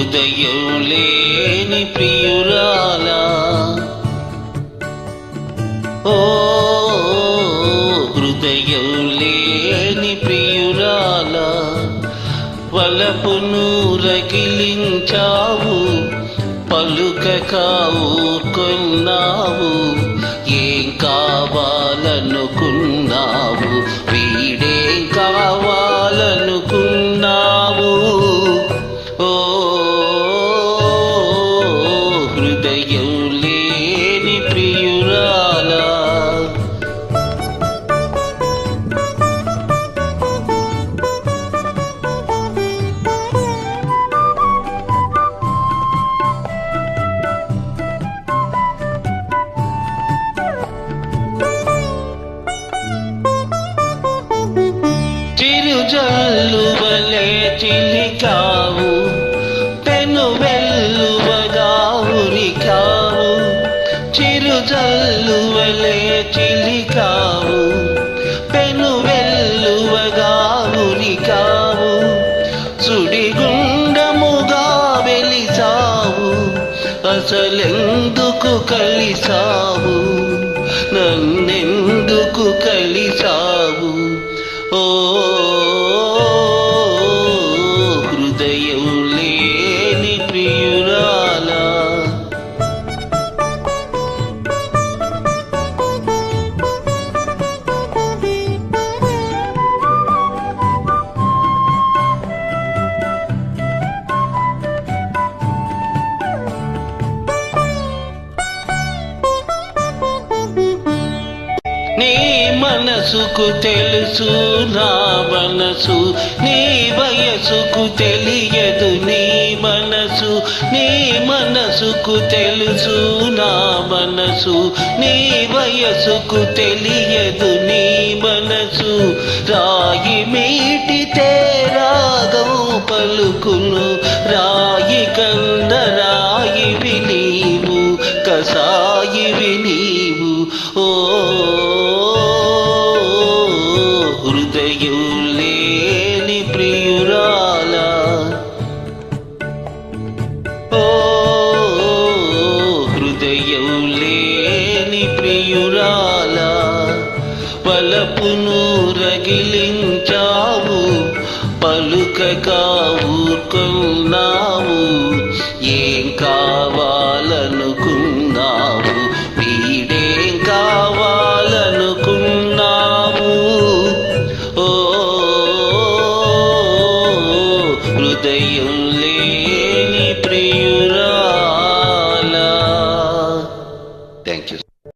హృదయం లేని ప్రియురాలా. ఓ హృదయం లేని ప్రియురాలా వలపును రగిలించావు పలుక కావు కొన్నావు చిలికావు పెను వెల్లువగా ఉరికావు చిరుజల్లువలే చిలికావు పెను వెల్లువగా ఉరికావు సుడిగుండముగా వెలిసావు అసలెందుకు కలిసావు? నన్నెందుకు కలిసావు? మనసుకు తెలుసు నా మనసు నీ వయసుకు తెలియదు నీ మనసు నీ మనసుకు తెలుసు నా మనసు నీ వయసుకు తెలియదు నీ మనసు రాయి మీటితే రాగం పలుకును రాయి కన్న రాయివి నీవు కసాయివి నీవు ఓ లేని ప్రియురాల పలపును రగిలించావు పలుకగా ఊరుకున్నావు ఏం కావాలనుకున్నావు వీడేం కావాలనుకున్నావు? ఓ హృదయం లేని ప్రియురా